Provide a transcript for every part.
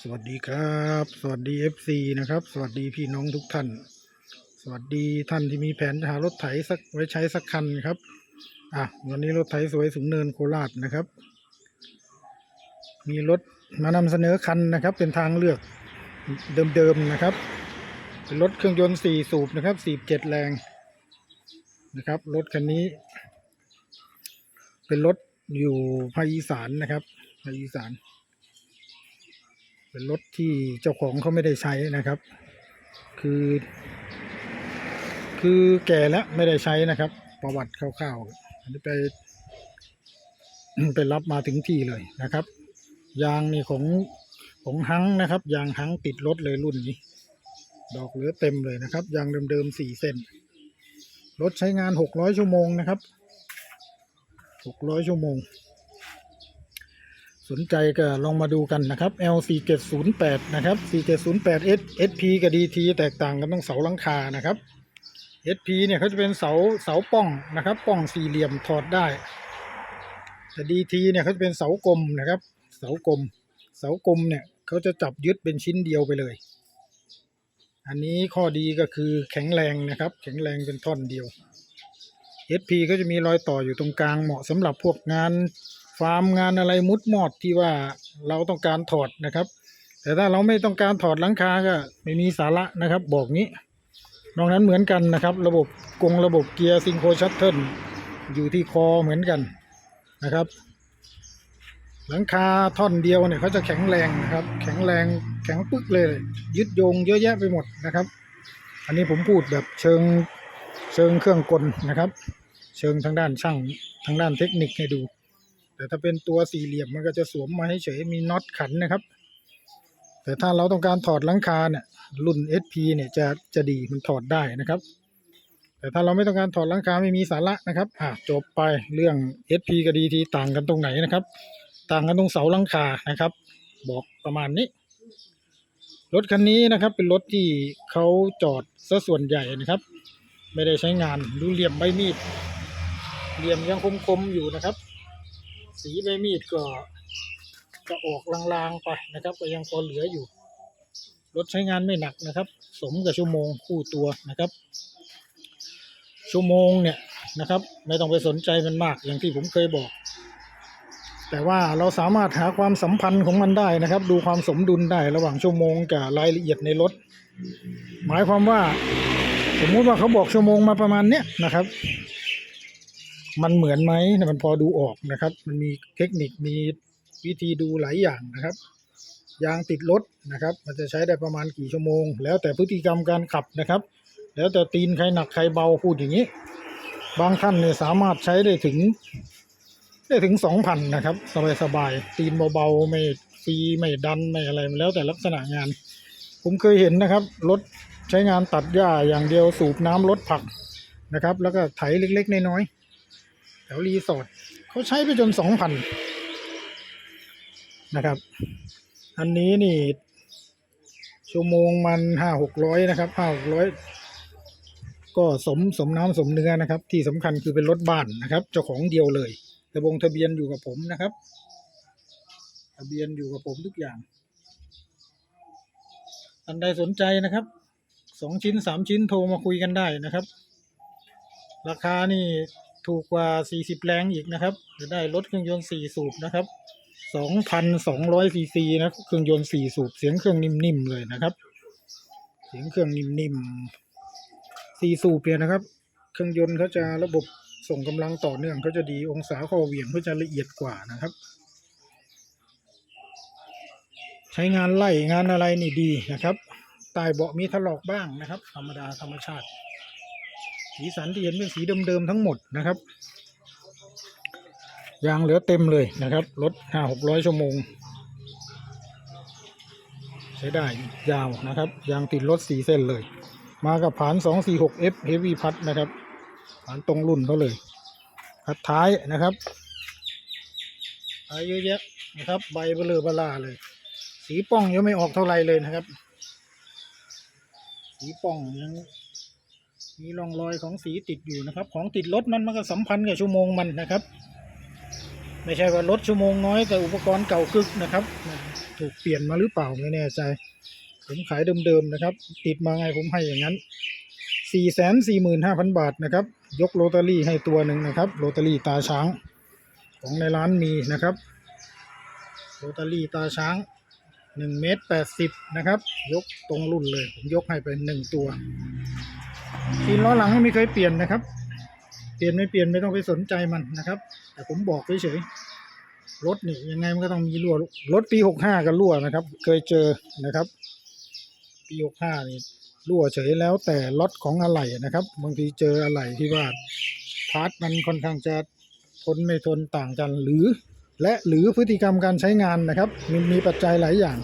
สวัสดีครับ สวัสดี FC นะครับ สวัสดีพี่น้องทุกท่าน สวัสดีท่านที่มีแผนจะหารถไถสักไว้ใช้สักคันครับ อะวันนี้รถไถสวยสูงเนินโคราชนะครับ มีรถมานำเสนอคันนะครับ เป็นทางเลือกเดิมๆนะครับ เป็นรถเครื่องยนต์สี่สูบนะครับสี่เจ็ดแรงนะครับ รถคันนี้ เป็นรถอยู่ภาคอีสานนะครับภาคอีสาน เป็นรถที่เจ้าของเขาไม่ได้ใช้นะครับ คือ คือแก่แล้วไม่ได้ใช้นะครับ ประวัติคร่าวๆอันนี้ไปไปรับมาถึงที่เลยนะครับ ยางนี่ของของฮังนะครับ ยางฮังติดรถเลยรุ่นนี้ ดอกเหลือเต็มเลยนะครับ ยางเดิมๆสี่เส้นรถใช้งานหกร้อยชั่วโมงนะครับหกร้อยชั่วโมง สนใจก็ลองมาดูกันนะครับ L 4 7 0 8 นะครับ 4 7 0 8 S SP กับ DT แตกต่างกันต้องเสาหลังคานะครับ SP เนี่ยเขาจะเป็นเสาเสาป้องนะครับ ป้องสี่เหลี่ยมถอดได้ แต่ DT เนี่ยเขาจะเป็นเสากลมนะครับ เสากลม เสากลมเนี่ยเขาจะจับยึดเป็นชิ้นเดียวไปเลย อันนี้ข้อดีก็คือแข็งแรงนะครับ แข็งแรงเป็นท่อนเดียว SP ก็จะมีรอยต่ออยู่ตรงกลางเหมาะสำหรับพวกงานาร์มงานอะไรมุดมอดที่ว่าเราต้องการถอดนะครับ แต่ถ้าเราไม่ต้องการถอดหลังคาก็ไม่มีสาระนะครับ บอกงี้นอกนั้นเหมือนกันนะครับ ระบบกงระบบเกียร์ซิงโครชัตเทิลอยู่ที่คอเหมือนกันนะครับ หลังคาท่อนเดียวเนี่ยเขาจะแข็งแรงนะครับ แข็งแรงแข็งปึ๊กเลย ยึดโยงเยอะแยะไปหมดนะครับ อันนี้ผมพูดแบบเชิงเชิงเครื่องกลนะครับ เชิงทางด้านช่างทางด้านเทคนิคให้ดู แต่ถ้าเป็นตัวสี่เหลี่ยมมันก็จะสวมมาให้เฉยมีน็อตขันนะครับ แต่ถ้าเราต้องการถอดหลังคาเนี่ยรุ่น SP เนี่ยจะจะดีมันถอดได้นะครับ แต่ถ้าเราไม่ต้องการถอดหลังคาไม่มีสาระนะครับอะจบไปเรื่อง SP กับ DT ต่างกันตรงไหนนะครับ ต่างกันตรงเสาหลังคานะครับ บอกประมาณนี้รถคันนี้นะครับเป็นรถที่เขาจอดซะส่วนใหญ่นะครับ ไม่ได้ใช้งานดูเหลี่ยมใบมีดเหลี่ยมยังคมๆอยู่นะครับ สีใบมีดก็ก็ออกลางๆไปนะครับก็ยังพอเหลืออยู่ รถใช้งานไม่หนักนะครับ สมกับชั่วโมงคู่ตัวนะครับ ชั่วโมงเนี่ยนะครับ ไม่ต้องไปสนใจมันมากอย่างที่ผมเคยบอก แต่ว่าเราสามารถหาความสัมพันธ์ของมันได้นะครับ ดูความสมดุลได้ระหว่างชั่วโมงกับรายละเอียดในรถ หมายความว่า สมมุติว่าเขาบอกชั่วโมงมาประมาณเนี้ยนะครับ มันเหมือนไหมมันพอดูออกนะครับ มันมีเทคนิคมีวิธีดูหลายอย่างนะครับ ยางติดรถนะครับ มันจะใช้ได้ประมาณกี่ชั่วโมง แล้วแต่พฤติกรรมการขับนะครับ แล้วแต่ตีนใครหนักใครเบาพูดอย่างนี้ บางท่านเนี่ยสามารถใช้ได้ถึง ได้ถึงสองพันนะครับ สบายๆตีนเบาๆไม่ฟรีไม่ดันไม่อะไรแล้วแต่ลักษณะงาน ผมเคยเห็นนะครับรถใช้งานตัดหญ้าอย่างเดียวสูบน้ำลดผักนะครับ แล้วก็ไถเล็กๆน้อยๆ วรีสอร์ทเขาใช้ไปจนสองพันนะครับ อันนี้นี่ ชั่วโมงมันห้าหกร้อยนะครับห้าหกร้อยก็สมสมน้ำสมเนื้อนะครับ ที่สำคัญคือเป็นรถบ้านนะครับ เจ้าของเดียวเลยทะบงทะเบียนอยู่กับผมนะครับ ทะเบียนอยู่กับผมทุกอย่างท่านใดสนใจนะครับสองชิ้นสามชิ้นโทรมาคุยกันได้นะครับ ราคานี่ ถูกกว่าสี่สิบแรงอีกนะครับจะได้รถเครื่องยนต์สี่สูบนะครับสองพันสองร้อยซีซีนะเครื่องยนต์สี่สูบเสียงเครื่องนิ่มๆเลยนะครับ เสียงเครื่องนิ่มๆสี่สูบเนี่ยนะครับ เครื่องยนต์เขาจะระบบส่งกำลังต่อเนื่องเขาจะดีองศาข้อเหวี่ยงเขาจะละเอียดกว่านะครับ ใช้งานไล่งานอะไรนี่ดีนะครับใต้เบาะมีถลอกบ้างนะครับ ธรรมดาธรรมชาติ สีสันที่เห็นเป็นสีเดิมๆทั้งหมดนะครับ ยางเหลือเต็มเลยนะครับรถห้าหกร้อยชั่วโมง ใช้ได้ยาวนะครับ ยางติดรถสี่เส้นเลย มากับผานสองสี่หก F Heavy พัดนะครับผานตรงรุ่นเขาเลยพัดท้ายนะครับท้ายเยอะแยะนะครับ ใบเบลอบลาเลย สีป้องยังไม่ออกเท่าไรเลยนะครับ สีป้องยัง มีร่องรอยของสีติดอยู่นะครับ ของติดรถมันมันก็สัมพันธ์กับชั่วโมงมันนะครับ ไม่ใช่ว่ารถชั่วโมงน้อยแต่อุปกรณ์เก่ากึกนะครับถถูกเปลี่ยนมาหรือเปล่าไม่แน่ใจ ผมขายเดิมๆนะครับ ติดมาไงผมให้อย่างนั้นสี่แสนสี่หมื่นห้าพันบาทนะครับ ยกโรตารี่ให้ตัวหนึ่งนะครับ โรตารี่ตาช้าง ของในร้านมีนะครับโรตารี่ตาช้างหนึ่งเมตรแปดสิบนะครับ ยกตรงรุ่นเลย ผมยกให้ไปหนึ่งตัว ทีล้อหลังไม่เคยเปลี่ยนนะครับ เปลี่ยนไม่เปลี่ยนไม่ต้องไปสนใจมันนะครับ แต่ผมบอกเฉยๆรถนี่ยังไงมันก็ต้องมีรั่วรถปีหกห้าก็รั่วนะครับ เคยเจอนะครับ ปีหกห้านี่รั่วเฉยแล้วแต่ล็อตของอะไหล่นะครับบางทีเจออะไหล่ที่ว่าพาร์ทมันค่อนข้างจะทนไม่ทนต่างกันหรือ และหรือพฤติกรรมการใช้งานนะครับ มีมีปัจจัยหลายอย่าง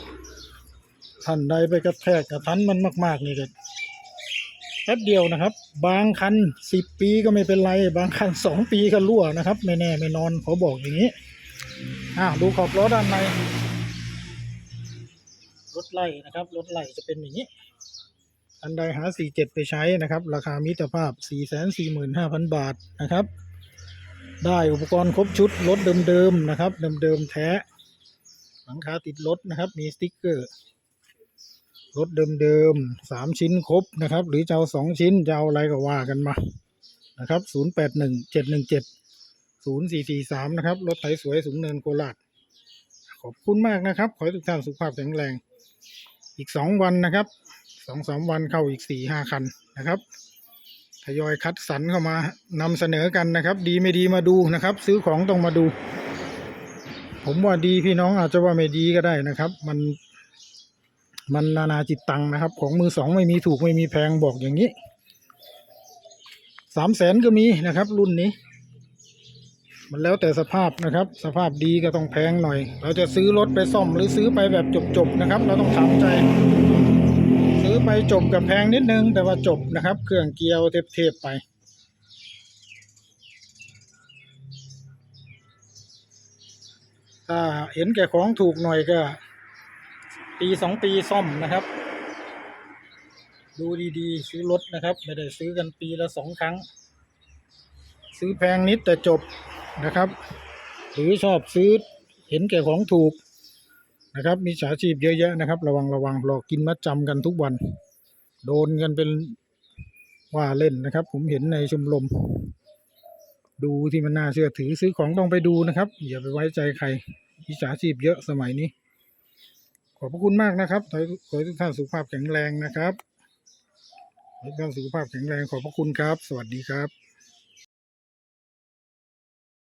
ท่านใดไปกระแทกกระทันมันมาก ๆ นี่ก็ แป๊บเดียวนะครับ บางคันสิบปีก็ไม่เป็นไร บางคันสองปีก็รั่วนะครับ ไม่แน่ไม่นอนขอบอกอย่างนี้อ่าดูขอบล้อด้านในรถไล่นะครับรถไล่จะเป็นอย่างนี้อันใดหา47ไปใช้นะครับ ราคามิตรภาพ445,000บาทนะครับ ได้อุปกรณ์ครบชุดรถเดิมๆนะครับ เดิมๆแท้ หลังคาติดรถนะครับ มีสติ๊กเกอร์ รถเดิมๆสามชิ้นครบนะครับ หรือจะเอาสองชิ้นจะเอาอะไรก็ว่ากันมานะครับ081 717 0443นะครับ รถไถสวยสูงเนินโคราชขอบคุณมากนะครับ ขอให้ทุกท่านสุขภาพแข็งแรง อีกสองวันนะครับสองสามวันเข้าอีกสี่ห้าคันนะครับทยอยคัดสรรเข้ามานำเสนอกันนะครับ ดีไม่ดีมาดูนะครับ ซื้อของต้องมาดู ผมว่าดีพี่น้องอาจจะว่าไม่ดีก็ได้นะครับ มัน มันนานาจิตตังนะครับ ของมือสองไม่มีถูกไม่มีแพงบอกอย่างนี้สามแสนก็มีนะครับ รุ่นนี้ มันแล้วแต่สภาพนะครับ สภาพดีก็ต้องแพงหน่อย เราจะซื้อรถไปซ่อมหรือซื้อไปแบบจบๆนะครับ เราต้องถามใจ ซื้อไปจบกับแพงนิดนึง แต่ว่าจบนะครับ เครื่องเกียร์เทปๆไปถ้าเห็นแก่ของถูกหน่อยก็ ปีสองปีซ่อมนะครับ ดูดีๆ ซื้อรถนะครับ ไม่ได้ซื้อกันปีละสองครั้ง ซื้อแพงนิดแต่จบนะครับ หรือชอบซื้อเห็นแก่ของถูกนะครับ มีฉาชีพเยอะแยะนะครับ ระวังระวังหลอกกินมัดจำกันทุกวัน โดนกันเป็นว่าเล่นนะครับ ผมเห็นในชมรมดูที่มันน่าเชื่อถือซื้อของต้องไปดูนะครับ อย่าไปไว้ใจใครมีฉาชีพเยอะสมัยนี้ ขอบพระคุณมากนะครับขอให้ทุกท่านสุขภาพแข็งแรงนะครับขอให้ทุกท่านสุขภาพแข็งแรงขอบพระคุณครับ สวัสดีครับ